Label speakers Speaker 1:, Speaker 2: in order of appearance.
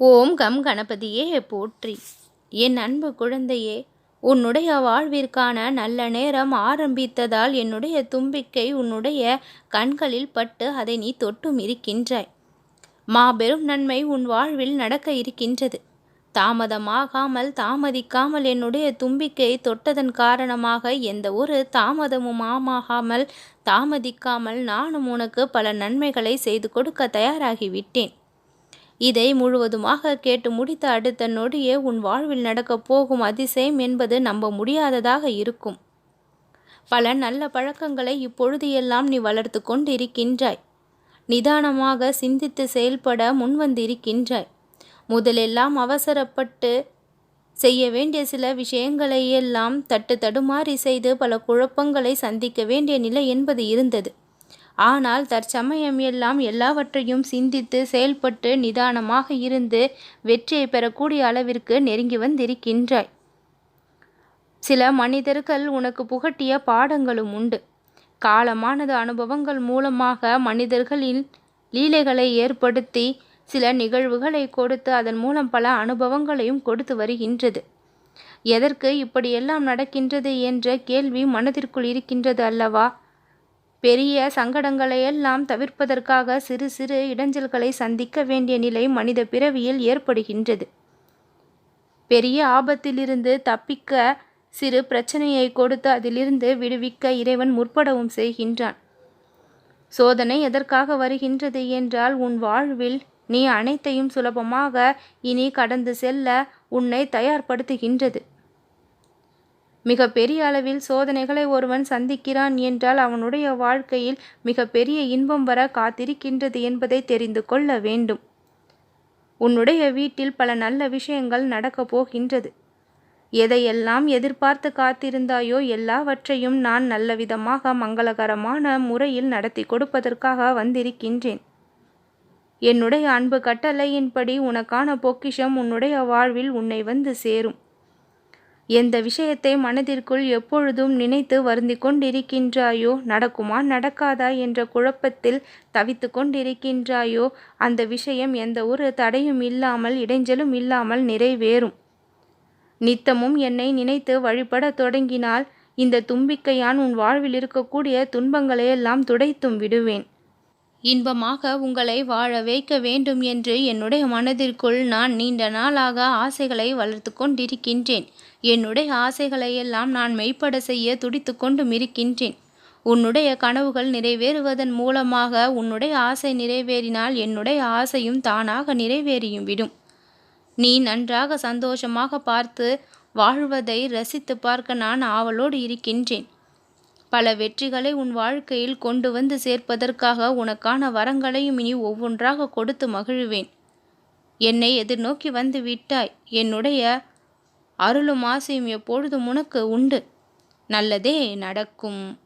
Speaker 1: ஓம் come கணபதியே போற்றி. என் அன்பு குழந்தையே உன்னுடைய வாழ்விற்கான நல்ல நேரம் ஆரம்பித்ததால் என்னுடைய தும்பிக்கை உன்னுடைய கண்களில் பட்டு அதை நீ தொட்டும் இருக்கின்றாய். மாபெரும் நன்மை உன் வாழ்வில் நடக்க இருக்கின்றது. தாமதமாகாமல் தாமதிக்காமல் என்னுடைய தும்பிக்கை தொட்டதன் காரணமாக எந்த ஒரு தாமதமும் ஆமாகாமல் தாமதிக்காமல் நானும் உனக்கு பல நன்மைகளை செய்து கொடுக்க தயாராகிவிட்டேன். இதை முழுவதுமாக கேட்டு முடித்த அடுத்த நொடியே உன் வாழ்வில் நடக்கப் போகும் அதிசயம் என்பது நம்ப முடியாததாக இருக்கும். பல நல்ல பழக்கங்களை இப்பொழுது எல்லாம் நீ வளர்த்து கொண்டிருக்கின்றாய். நிதானமாக சிந்தித்து செயல்பட முன்வந்திருக்கின்றாய். முதலெல்லாம் அவசரப்பட்டு செய்ய வேண்டிய சில விஷயங்களை எல்லாம் தட்டு தடுமாறி செய்து பல குழப்பங்களை சந்திக்க வேண்டிய நிலை என்பது இருந்தது. ஆனால் தற்சமயம் எல்லாம் எல்லாவற்றையும் சிந்தித்து செயல்பட்டு நிதானமாக இருந்து வெற்றியை பெறக்கூடிய அளவிற்கு நெருங்கி வந்திருக்கின்றாய். சில மனிதர்கள் உனக்கு புகட்டிய பாடங்களும் உண்டு. காலமானது அனுபவங்கள் மூலமாக மனிதர்களின் லீலைகளை ஏற்படுத்தி சில நிகழ்வுகளை கொடுத்து அதன் மூலம் பல அனுபவங்களையும் கொடுத்து வருகின்றது. எதற்கு இப்படியெல்லாம் நடக்கின்றது என்ற கேள்வி மனதிற்குள் இருக்கின்றது அல்லவா? பெரிய சங்கடங்களையெல்லாம் தவிர்ப்பதற்காக சிறு சிறு இடைஞ்சல்களை சந்திக்க வேண்டிய நிலை மனித பிறவியில் ஏற்படுகின்றது. பெரிய ஆபத்திலிருந்து தப்பிக்க சிறு பிரச்சனையை கொடுத்து அதிலிருந்து விடுவிக்க இறைவன் முற்படவும் செய்கின்றான். சோதனை எதற்காக வருகின்றது என்றால் உன் வாழ்வில் நீ அனைத்தையும் சுலபமாக இனி கடந்து செல்ல உன்னை தயார்படுத்துகின்றது. மிக பெரிய அளவில் சோதனைகளை ஒருவன் சந்திக்கிறான் என்றால் அவனுடைய வாழ்க்கையில் மிக பெரிய இன்பம் வர காத்திருக்கின்றது என்பதை தெரிந்து கொள்ள வேண்டும். உன்னுடைய வீட்டில் பல நல்ல விஷயங்கள் நடக்கப் போகின்றது. எதையெல்லாம் எதிர்பார்த்து காத்திருந்தாயோ எல்லாவற்றையும் நான் நல்லவிதமாக மங்களகரமான முறையில் நடத்தி கொடுப்பதற்காக வந்திருக்கின்றேன். என்னுடைய அன்பு கட்டளையின்படி உனக்கான பொக்கிஷம் உன்னுடைய வாழ்வில் உன்னை வந்து சேரும். எந்த விஷயத்தை மனதிற்குள் எப்பொழுதும் நினைத்து வருந்தி கொண்டிருக்கின்றாயோ நடக்குமா நடக்காதா என்ற குழப்பத்தில் தவித்து கொண்டிருக்கின்றாயோ அந்த விஷயம் எந்த ஒரு தடையும் இல்லாமல் இடைஞ்சலும் இல்லாமல் நிறைவேறும். நித்தமும் என்னை நினைத்து வழிபட தொடங்கினால் இந்த தும்பிக்கையான் உன் வாழ்வில் இருக்கக்கூடிய துன்பங்களையெல்லாம் துடைத்தும் விடுவேன். இன்பமாக உங்களை வாழ வைக்க வேண்டும் என்று என்னுடைய மனதிற்குள் நான் நீண்ட நாளாக ஆசைகளை வளர்த்து கொண்டிருக்கின்றேன். என்னுடைய ஆசைகளையெல்லாம் நான் மெய்ப்பட செய்ய துடித்து கொண்டும் இருக்கின்றேன். உன்னுடைய கனவுகள் நிறைவேறுவதன் மூலமாக உன்னுடைய ஆசை நிறைவேறினால் என்னுடைய ஆசையும் தானாக நிறைவேறியும் விடும். நீ நன்றாக சந்தோஷமாக பார்த்து வாழ்வதை ரசித்து பார்க்க நான் ஆவலோடு இருக்கின்றேன். பல வெற்றிகளை உன் வாழ்க்கையில் கொண்டு வந்து சேர்ப்பதற்காக உனக்கான வரங்களையும் இனி ஒவ்வொன்றாக கொடுத்து மகிழ்வேன். என்னை எதிர்நோக்கி வந்து விட்டாய். என்னுடைய அருளும் ஆசையும் எப்பொழுதும் உனக்கு உண்டு. நல்லதே நடக்கும்.